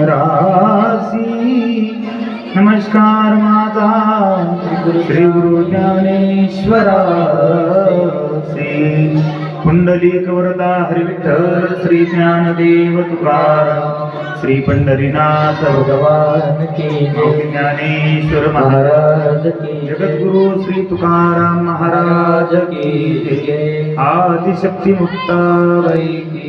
रासी नमस्कार माता श्री गुरु ज्ञानेश्वरा पुंडलिक वरदा हरिविठ्ठल श्री ज्ञानदेव तुकार श्री पंढरीनाथ भगवान के ज्ञानेश्वर महाराज की जगद्गुरु श्री तुकाराम महाराज की आदिशक्ति मुक्ता वै की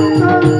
Música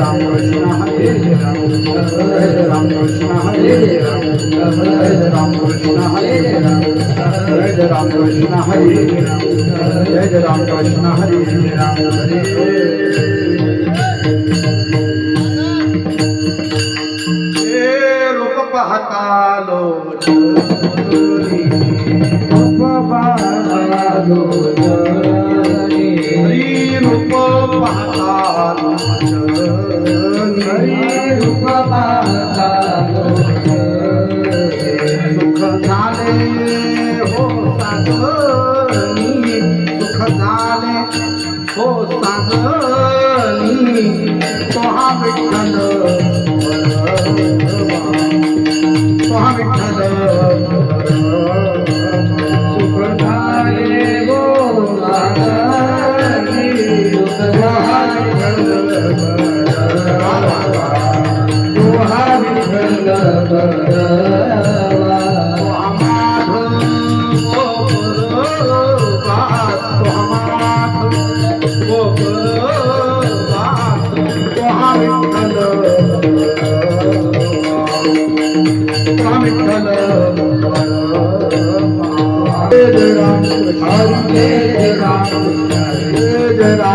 राम कृष्ण हरे राम राम कृष्ण हरे राम राम कृष्ण हरे राम जय राम कृष्ण हरे राम जय राम कृष्ण हरे राम हरे हो साजनी सुख झाले हो साजनी तोहा विठ्ठल.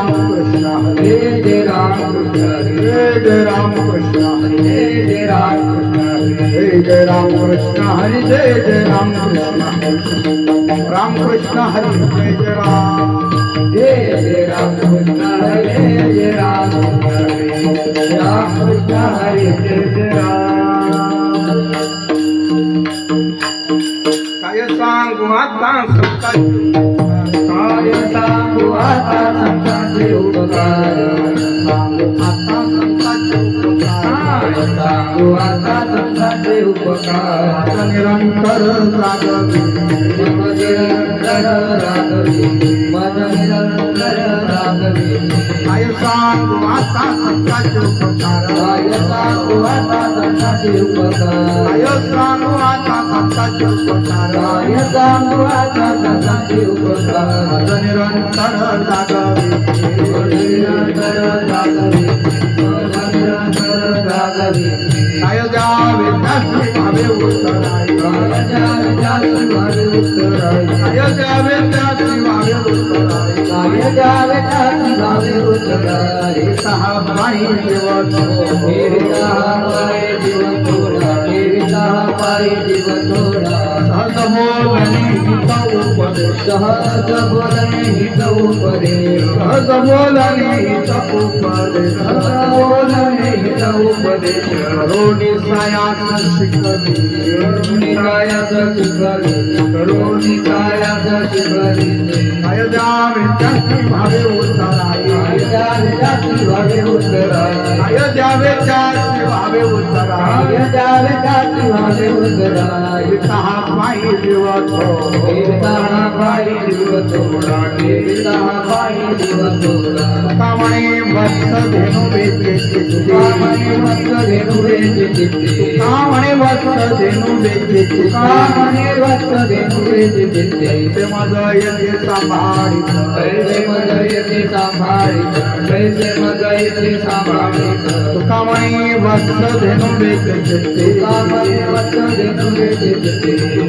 राम कृष्ण हरे जय राम कृष्ण हरे जय राम कृष्ण हरे जय राम कृष्ण हरे जय राम कृष्ण हरे जय जय राम कृष्ण राम कृष्ण हरे जय जय राम जय जय राम कृष्ण हरे जय राम कृष्ण हरे राम कृष्ण हरे जय जय राम। काय सांगू आता सत्ताची सांगू आता संतांचे उपकार सांगू आता सांगू आता संतांचे उपकार आता निरंतर जागवी मन निरंतर रागवी मन निरंतर रागवी सांगू आता उपकार सांगू आता संतांचे उपकार सांगू आता उपकार सांगू आता संतांचे उपकार आता निरंतर जागवी निरंतर रागवी रागवी काय द्यावे त्याची भावे उत्तराई काय द्यावे त्याची भावे उत्तराई काय द्यावे भावे उत्तराई काय द्यावे भावे उत्तराई सहा पाणी देवतो देविता पाय जीव थोडा देविता पाय जीव थोडा सहज हित उपदेश. सहज हित उपदेश. सहज हित उपदेश सहज हित उपदेश. करोनी सायास शिकवी निरायाचं शिकवले करुणी कायाचं शिकवले काय द्यावे त्याची भावे उत्तराई काय द्यावे द्यावे पायी पायी जीव पायी जीव कामणे वत्स धेनु वेचेचे कामने मस्त धेनुरे चित्ते कामणे वत्स धेनु चित्ते ते माझं येते सांभाळीत कैसे मजा येते सांभाळीत कैसे मजा येते सांभाळीत कामणे वत्स धेनु वेचेचे कामने वत्स धेनुरे चित्ते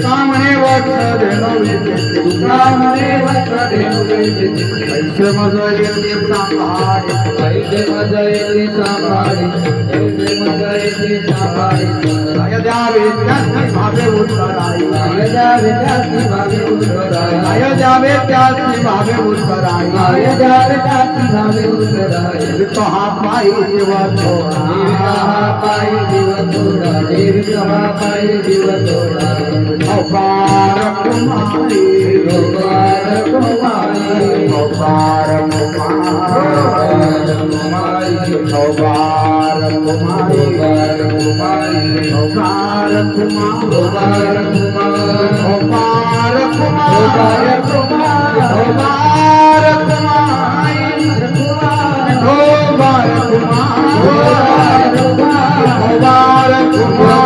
ऐसे येते मजा येते सांभाळी कैसे मजा येते सांभाळी काय द्यावे भावे उत्तराय काय द्यावे त्याची भावे उत्तराय काय द्यावे त्याची भावे उत्तराय काय द्यावे त्याची भावे उत्तराई तो हा पायी देवतो देविका हा पायी जीव थोडा देविका पायी जीव थोडा अपार कुमारी गोपाल कुमारी अपार कुमार Oh, कुमार कुमार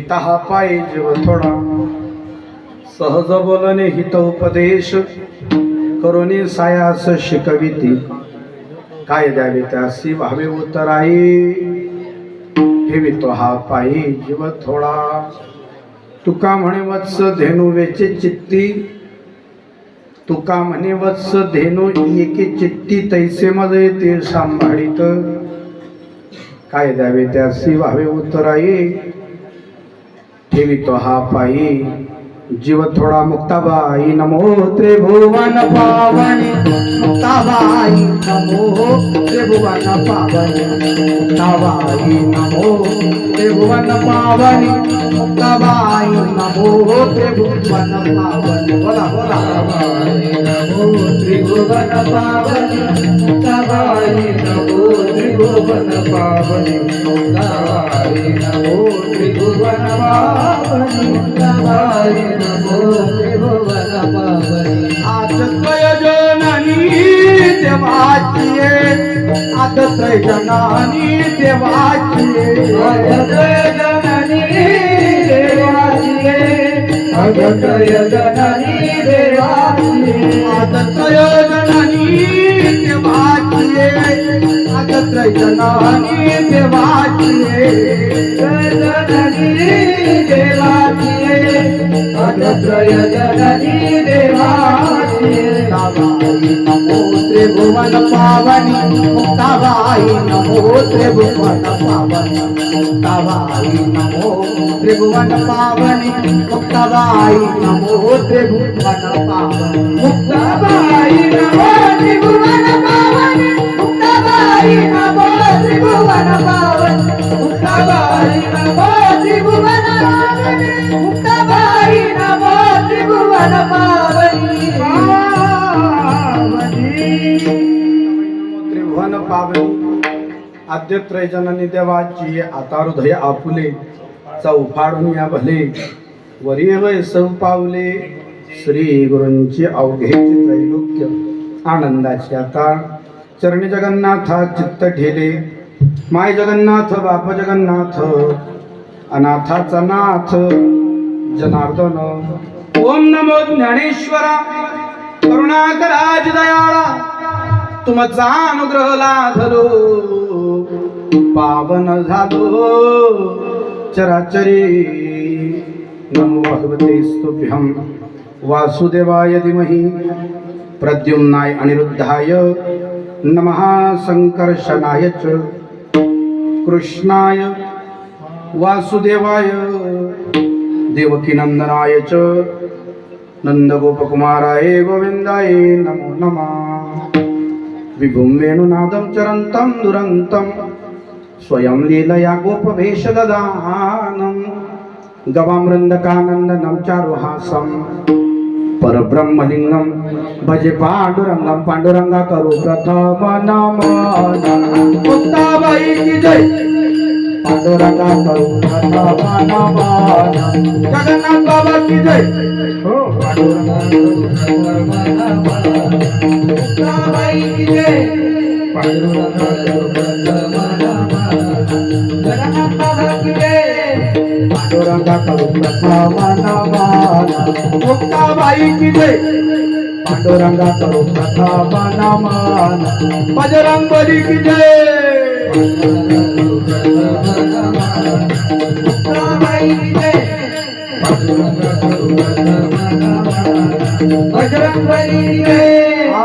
ठेविता हा पायी जीव थोडा. सहज बोलणे हित उपदेश करुणी सायास शिकविती. काय द्यावे त्यासी भावे उतराई ठेवितो हा पायी जीव थोडा. तुका म्हणे वत्स धेनू वेचे चित्ती. तुका म्हणे वत्स धेनू एके चित्ती तैसे मध्ये ते सांभाळीत. काय द्यावे त्यासी व्हावे उतराई ठेवितो हा पायी. जीव थोडा मुक्ताबाई. नमो त्रिभुवन पावन. मुक्ताबाई. नमो त्रिभुवन पावन. मुक्ताबाई. नमो त्रिभुवन पावन. मुक्ताबाई. नमो त्रिभुवन पावन. बोला बोला. नमो त्रिभुवन पावन. मुक्ताबाई. नमो त्रिभुवन पावनी मुक्तारी नमो त्रिभुवन पावनी मुक्तारी नमो त्रिभुवन पावनी आतत्रय जननी देवाची. आतत्रय जननी देवाची आतत्रय जननी देवाची अगतय जननी देवाची आज त्रयजनानी देवाची जननी देवाची. अगत्रय जननी देवाची. मुक्ताबाई नमो त्रिभुवन पावनी मुक्ताबाई नमो त्रिभुवन पावनी मुक्ताबाई नमो त्रिभुवन पावनी मुक्ताबाई नमो त्रिभुवन पावनी मुक्ताबाई नमो त्रिभुवन आद्य त्रयजननी देवाची आता हृदय आपुले चौफाडून या भले. वरी सौ पावले श्री गुरूंची अवघे त्रैलोक्य. आनंदाची आता. चरणी जगन्नाथा चित्त ठेले माय जगन्नाथ बाप जगन्नाथ. अनाथाचा नाथ. जनार्दन. ओम नमो ज्ञानेश्वरा. करुणाकराज दयाळा. तुमचा अनुग्रह लाधलो पावन झालो चराचरी। नमो भगवते स्तुभ्यं। वासुदेवाय धीमहि। प्रद्युम्नाय अनिरुद्धाय नमः संकर्षणाय च। कृष्णाय वासुदेवाय। देवकीनन्दनाय च। नन्दगोपकुमाराय गोविन्दाय नमो नमः। विभुं वेणुनादं चरन्तं दुरन्तं। स्वयं लीलया गोपवेशददानं गवामृन्दकानन्दनं चारुहासं परब्रह्मलिङ्गं भजे पाण्डुरङ्गं पाण्डुरङ्गा करो प्रथम नमन जय। पांडुरंगा करू प्रथम जगन्नाथ बाबा की जय। हो पांडुरंगा की जय। मुक्ता बाई की जय. पांडुरंगा करू कथा बाना मान बजरंग बली की जय बजरंग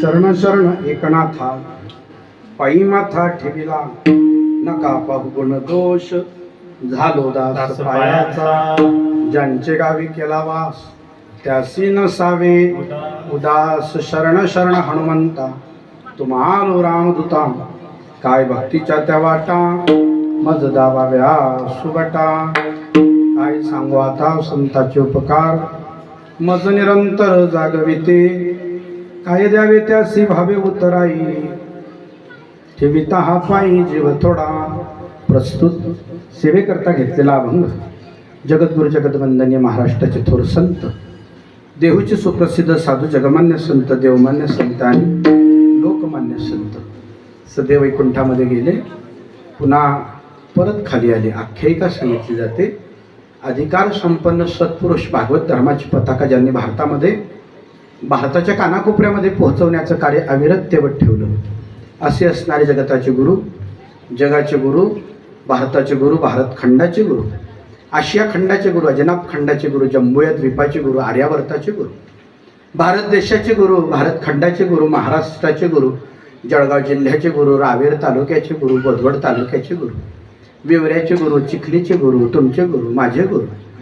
शरण शरण एकनाथा पायी माथा ठेविला नका पाहू गुण दोष. झालो दास पायाचा ज्यांचे गावी केला वास त्यासी नसावे. उदास शरण शरण हनुमंता तुम्हालो रामदूता. काय भक्तीच्या त्या वाटा मज दाबाव्या सुगटा. काय सांगू आता संताचे उपकार मज निरंतर जागविते. काय द्यावे त्यासी भावे उतराई? ठेविता हा पायी जीव थोडा. प्रस्तुत सेवेकरता घेतलेला अभंग. जगद्गुरु जगदवंदनीय महाराष्ट्राचे थोर संत. देहूचे सुप्रसिद्ध साधू जगमान्य संत देवमान्य संत आणि लोकमान्य संत. सदैव वैकुंठामध्ये गेले. पुन्हा परत खाली आले. आख्यायिका सांगितली जाते. अधिकार संपन्न सत्पुरुष भागवत धर्माची पताका ज्यांनी भारतामध्ये भारताच्या कानाकोपऱ्यामध्ये पोहोचवण्याचं कार्य अविरत तेवत ठेवलं असे असणारे जगताचे गुरु जगाचे गुरु भारताचे गुरु भारत खंडाचे गुरु. आशिया खंडाचे गुरु अजनाब खंडाचे गुरु जम्बुया द्वीपाचे गुरु आर्यावर्ताचे गुरु. भारत देशाचे गुरु भारत खंडाचे गुरु महाराष्ट्राचे गुरु जळगाव जिल्ह्याचे गुरु रावेर तालुक्याचे गुरु बोदवड तालुक्याचे गुरु. विवऱ्याचे गुरु चिखलीचे गुरु तुमचे गुरु माझे गुरु.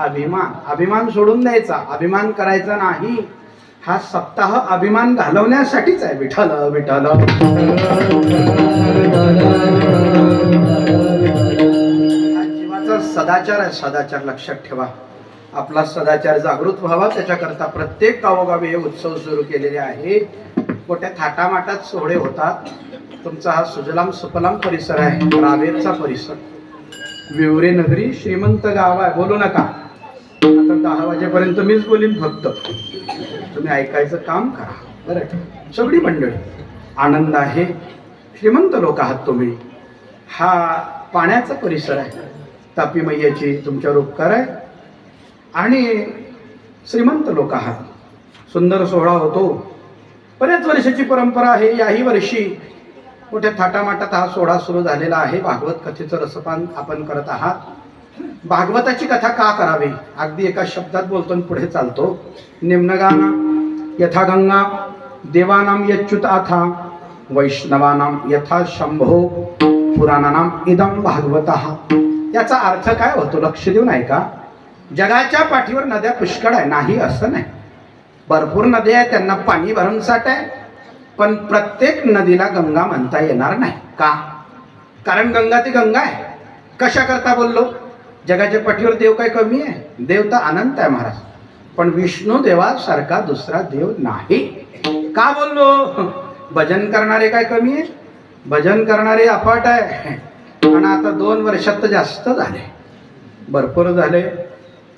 अभिमान. अभिमान सोडून द्यायचा. अभिमान करायचा नाही. हा सप्ताह अभिमान घालवण्यासाठीच आहे. विठल विठाल हा जीवाचा सदाचार आहे. सदाचार लक्षात ठेवा. आपला सदाचार जागृत व्हावा. त्याच्याकरता प्रत्येक गावोगावी हे उत्सव सुरू केलेले आहे. मोठ्या थाटामाटात सोहळे होतात. तुमचा हा सुजलाम सुफलाम परिसर आहे. रावेरचा परिसर. विवरे नगरी श्रीमंत गाव आहे. बोलू नका. आता दहा वाजेपर्यंत मीच बोलीन फक्त. तुम्ही ऐकायचं काम करा. बरं. सगळी मंडळी आनंद आहे. श्रीमंत लोक आहात तुम्ही. हा पाण्याचा परिसर आहे. तापी मैयाची तुमच्यावर उपकार आहे. आणि श्रीमंत लोक आहात. सुंदर सोहळा होतो. बऱ्याच वर्षाची परंपरा आहे. याही वर्षी मोठ्या थाटामाटात हा सोहळा सुरू झालेला आहे. भागवत कथेचं रसपान आपण करत आहात. भागवताची कथा का करावी? अगदी एका शब्दात बोलतो आणि पुढे चालतो. निम्नगाना यथा गंगा देवानाम यच्युत आथा वैष्णवानाम यथा शंभो पुराणानाम इदम भागवत. याचा अर्थ काय होतो? लक्ष देऊन ऐका. जगाच्या पाठीवर नद्या पुष्कळ आहे. नाही असं नाही. भरपूर नद्या आहे त्यांना पाणी भरमसाठ आहे. पण प्रत्येक नदीला गंगा म्हणता येणार नाही. का? कारण गंगा ती गंगा आहे. कशा करता बोललो? जगाच्या पाठीवर देव काय कमी आहे? देव तर अनंत आहे महाराज. पण विष्णू देवासारखा दुसरा देव नाही. का बोललो? भजन करणारे काय कमी आहे? भजन करणारे अफाट आहे. आणि आता दोन वर्षात तर जास्त झाले. भरपूर झाले.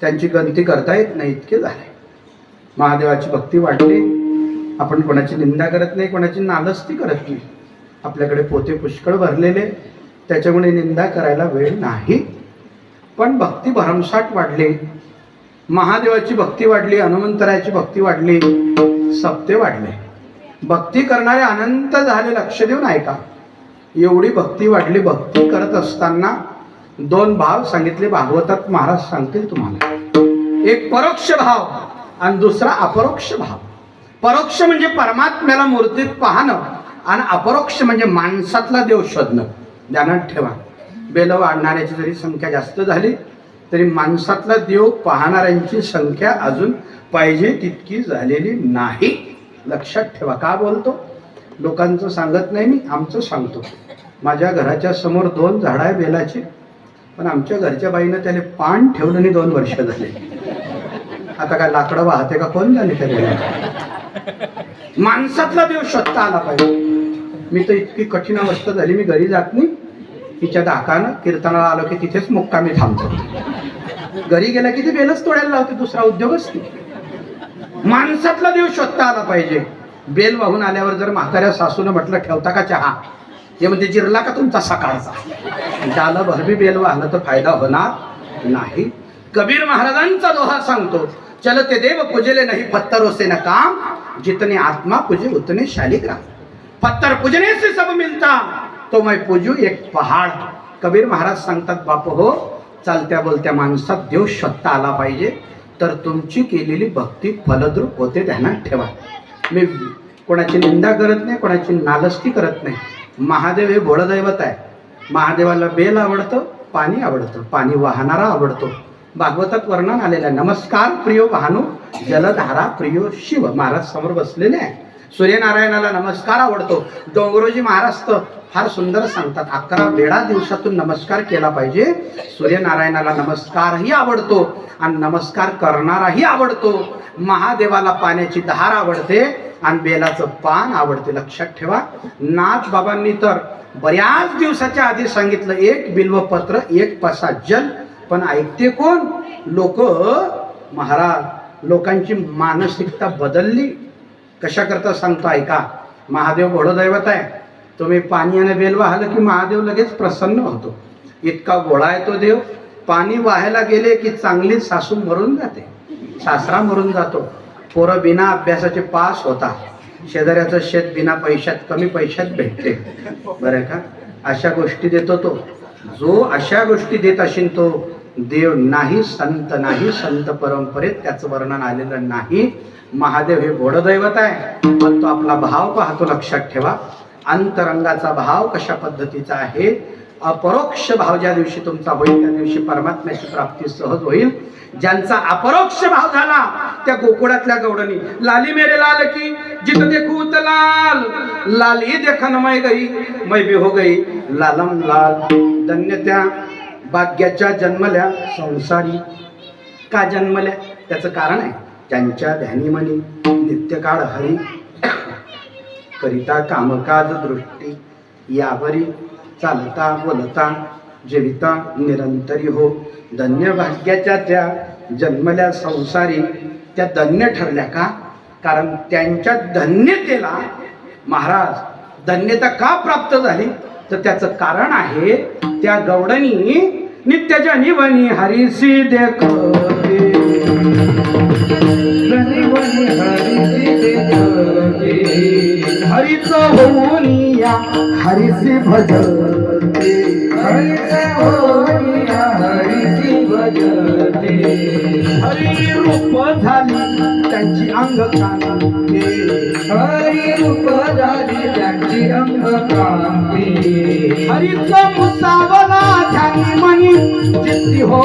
त्यांची गणती करता येत नाही इतके झाले. महादेवाची भक्ती वाढली आपण कोणाची निंदा करत नाही कोणाची नालस्ती करत नाही. आपल्याकडे पोते पुष्कळ भरलेले. त्याच्यामुळे निंदा करायला वेळ नाही. पण भक्ती भरमसाठ वाढली. महादेवाची भक्ती वाढली हनुमंतरायाची भक्ती वाढली सप्ते वाढले. भक्ती करणारे अनंत झाले लक्ष देऊन ऐका एवढी भक्ती वाढली भक्ती करत असताना दोन भाव सांगितले भागवतात महाराज सांगतील तुम्हाला. एक परोक्ष भाव आणि दुसरा अपरोक्ष भाव. परोक्ष म्हणजे परमात्म्याला मूर्तीत पाहणं आणि अपरोक्ष म्हणजे माणसातला देव शोधणं. ध्यानात ठेवा. बेलं वाढणाऱ्याची जरी संख्या जास्त झाली तरी माणसातला देव पाहणाऱ्यांची संख्या अजून पाहिजे तितकी झालेली नाही. लक्षात ठेवा. का बोलतो? लोकांचं सांगत नाही मी आमचं सांगतो. माझ्या घराच्या समोर दोन झाडं आहे बेलाची पण आमच्या घरच्या बाईनं त्याने पान ठेवलं नाही दोन वर्ष झाले. आता काय लाकडं वाहते का? कोण झाले त्या माणसातला देव शोधता आला पाहिजे. मी तर इतकी कठीण अवस्था झाली मी घरी जात नाही. तिच्या धाकानं कीर्तनाला आलो की तिथेच मुक्कामी थांबतो. घरी गेला की ते बेलच तोडायला लावते दुसरा उद्योगच नाही. माणसातला देव शोधता आला पाहिजे. बेल वाहून आल्यावर जर म्हाताऱ्या सासूनं म्हटलं ठेवता का चहा? हे म्हणजे जिरला का तुमचा सकाळचा? त्याला भरबी बेल वाहलं तर फायदा होणार नाही. कबीर महाराजांचा दोहा सांगतो चल ते देव पूजले नाही पत्तरोसे न काम जितने आत्मा पूजे उतने शालिग्राम पत्थर पूजने से सब मिलता तो मै पूजू एक पहाड. कबीर महाराज सांगतात बाप हो चालत्या बोलत्या माणसात देव स्वतः आला पाहिजे. तर तुमची केलेली भक्ती फलद्रूप होते ध्यानात ठेवा. मी कोणाची निंदा करत नाही कोणाची नालस्ती करत नाही. महादेव हे भोळदैवत आहे. महादेवाला बेल आवडतं पाणी आवडतं पाणी वाहणारा आवडतो. भागवतात वर्णन आलेलं आहे नमस्कार प्रियो वाहनू जलधारा प्रियो शिव. महाराज समोर बसलेले आहे. सूर्यनारायणाला नमस्कार आवडतो. डोंगरोजी महाराज तर फार सुंदर सांगतात. अकरा वेळा दिवसातून नमस्कार केला पाहिजे. सूर्यनारायणाला नमस्कारही आवडतो आणि नमस्कार करणाराही आवडतो. महादेवाला पाण्याची धार आवडते आणि बेलाचं पान आवडते. लक्षात ठेवा. नाथ बाबांनी तर बऱ्याच दिवसाच्या आधी सांगितलं एक बिल्वपत्र एक पसा जल. पण ऐकते कोण? लोक महाराज लोकांची मानसिकता बदलली. कशाकरता सांगतो ऐका महादेव घोडदैवत आहे. तुम्ही पाणी आणि बेल वाहलं की महादेव लगेच प्रसन्न होतो. इतका गोळा आहे तो देव. पाणी वाहायला गेले की चांगली सासू मरून जाते. सासरा मरून जातो. पोरं बिना अभ्यासाचे पास होता शेजाऱ्याचं शेत बिना पैशात कमी पैशात भेटते. बरं का? अशा गोष्टी देतो तो. जो अशा गोष्टी देत असेल तो देव नाही संत नाही संत परंपरेत त्याचं वर्णन आलेलं नाही. महादेव हे गोडदैवत आहे पण तो आपला भाव पाहतो लक्षात ठेवा. अंतरंगाचा भाव कशा पद्धतीचा आहे? अपरोक्ष भाव ज्या दिवशी तुमचा होईल त्या दिवशी परमात्म्याची प्राप्ती सहज होईल. ज्यांचा अपरोक्ष भाव झाला त्या गोकुळातल्या गौडनी लाली मेरे लाल की जित देखू लाल. लाली देखन मै गई मै बिहो हो गई. लालम लाल धन्य त्या भाग्याच्या जन्मल्या संसारी का जन्मल्या? त्याचं कारण आहे त्यांच्या ध्यानीमनी नित्यकाळ हरी. करिता कामकाज दृष्टी यावरी चालता बोलता जेविता निरंतरी हो. धन्य भाग्याच्या त्या जन्मल्या संसारी त्या धन्य ठरल्या का? कारण त्यांच्या धन्यतेला महाराज धन्यता का प्राप्त झाली? तर त्याचं कारण आहे त्या गौडनी नित्य वनी हरिसी देखते जनी वनी हरिची ते हरिच होऊनिया हरिसी भजते हरिचे हरिची हरी रूप झाली त्यांची अंग कांते. हरी रूप झाली त्यांची अंग कांते. हरिच मुसावला झाली मनी चित्ती हो.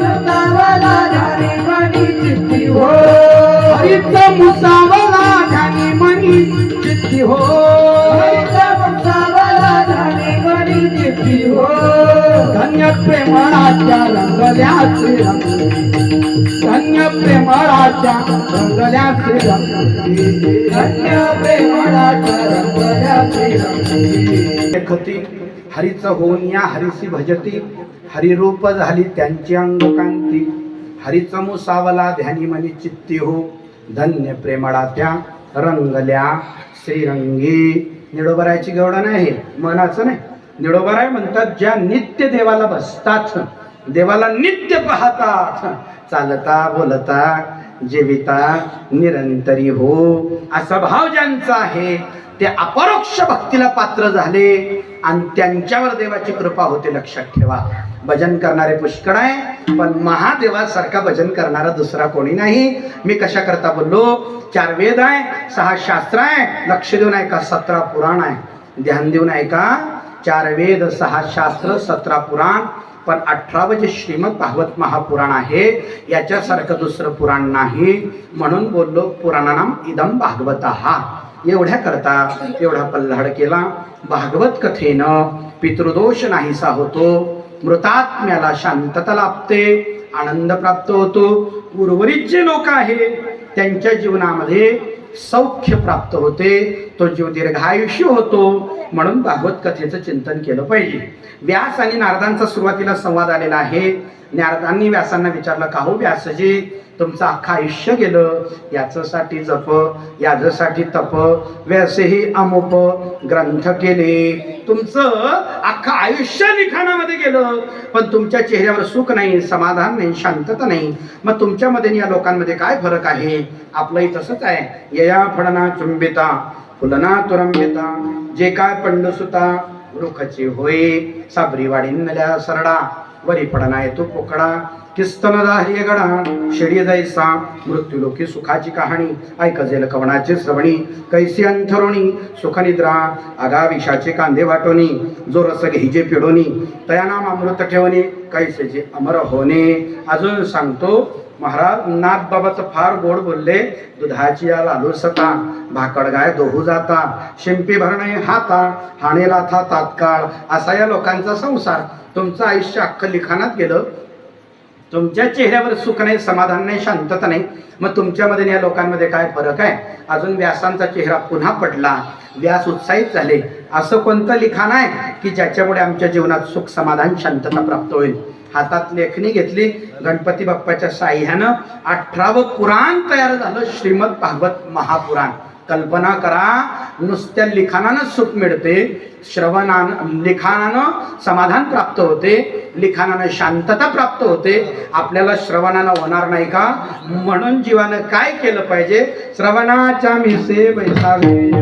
मुसावला झाली मनी चित्ती हो. हरिच मुसावला धन्य प्रेमळाच्या रंगल्या श्रीरंग. धन्य प्रेमळाच्या रंगल्या श्रीरंग. धन्य प्रेमळाच्या रंगल्या श्रीरंगी. लेखती हरीच होऊन या हरिसी भजती. हरिरूप झाली त्यांची अंगकांती. हरिच मुसावला ध्यानी मनी चित्ती हो. धन्य प्रेमळा त्या रंगल्या श्रीरंगी. निडोबरायची गवडा नाही मनाचं नाही. निडोबराय म्हणतात ज्या नित्य देवाला बसतात देवाला नित्य पाहतात चालता बोलता जेविता निरंतरी हो असा भाव ज्यांचा आहे ते अपरोक्ष भक्तीला पात्र झाले आणि त्यांच्यावर देवाची कृपा होते लक्षात ठेवा. भजन करणारे पुष्कळ आहे पण महादेवासारखा भजन करणारा दुसरा कोणी नाही. मी कशा करता बोललो? चार वेद आहे सहा शास्त्र आहे लक्ष देऊन ऐका सतरा पुराण आहे. ध्यान देऊन ऐका. चार वेद सहा शास्त्र सतरा पुराण पण अठरावं जे श्रीमद भागवत महापुराण आहे याच्यासारखं दुसरं पुराण नाही. म्हणून बोललो पुराणानाम इदम भागवत. हा एवढ्या करता एवढा पल्लाड केला. भागवत कथेनं पितृदोष नाहीसा होतो. मृतात्म्याला शांतता लाभते आनंद प्राप्त होतो. उर्वरित जे लोक आहे त्यांच्या जीवनामध्ये सौख्य प्राप्त होते. तो जीव दीर्घायुष्य होतो म्हणून भागवत कथेचं चिंतन केलं पाहिजे. व्यास आणि नारदांचा सुरुवातीला संवाद आलेला आहे. नारदांनी व्यासांना विचारलं का हो व्यासजी तुमचं अख्खं आयुष्य गेलं? याच्यासाठी जप याच्यासाठी तप व्यासही अमुप ग्रंथ केले. तुमचं अख्खं आयुष्य लिखाणामध्ये गेलं. पण तुमच्या चेहऱ्यावर सुख नाही समाधान नाही शांतता नाही. मग तुमच्यामध्ये या लोकांमध्ये काय फरक आहे? आपलंही तसंच आहे. यया फडना चुंबिता. फुलना तुरंबिता जे काय पंडसुता वृखची होय साबरी वाढीनल्या सरडा वरी पडना येतो पोकडा किस्तनदा गडा शेडी जायसा मृत्यूलोकी सुखाची कहाणी. ऐकजेल कवणाची श्रवणी कैसी अंथरुणी सुखनिद्रा आगा विषाचे कांदे वाटोनी जो रस घेजे पिडोनी तया नाम अमृत ठेवणे कैसेचे अमर होणे. अजून सांगतो महाराज नाथ बाबाच फार गोड बोलले दुधाची या लालूसता भाकड गाय दोहू जाता शिंपी भरणे हाता हाणेला था तात्काळ असा या लोकांचा संसार. तुमचं आयुष्य अख्खं लिखाणात गेलं तुमच्या चेहऱ्यावर सुख नाही समाधान नाही शांतता नाही मग तुमच्यामध्ये या लोकांमध्ये काय फरक आहे? अजून व्यासांचा चेहरा पुन्हा पडला. व्यास उत्साहित झाले. असं कोणतं लिखाण आहे की ज्याच्यामुळे आमच्या जीवनात सुख समाधान शांतता प्राप्त होईल? हातात लेखणी घेतली. गणपती बाप्पाच्या साह्यानं अठरावं पुराण तयार झालं. श्रीमद भागवत महापुराण. कल्पना करा नुसत्या लिखाणानं सुख मिळते. श्रवणानं लिखाणानं समाधान प्राप्त होते लिखाणानं शांतता प्राप्त होते. आपल्याला श्रवणानं होणार नाही का? म्हणून जीवानं काय केलं पाहिजे? श्रवणाच्या मिसे बैसावे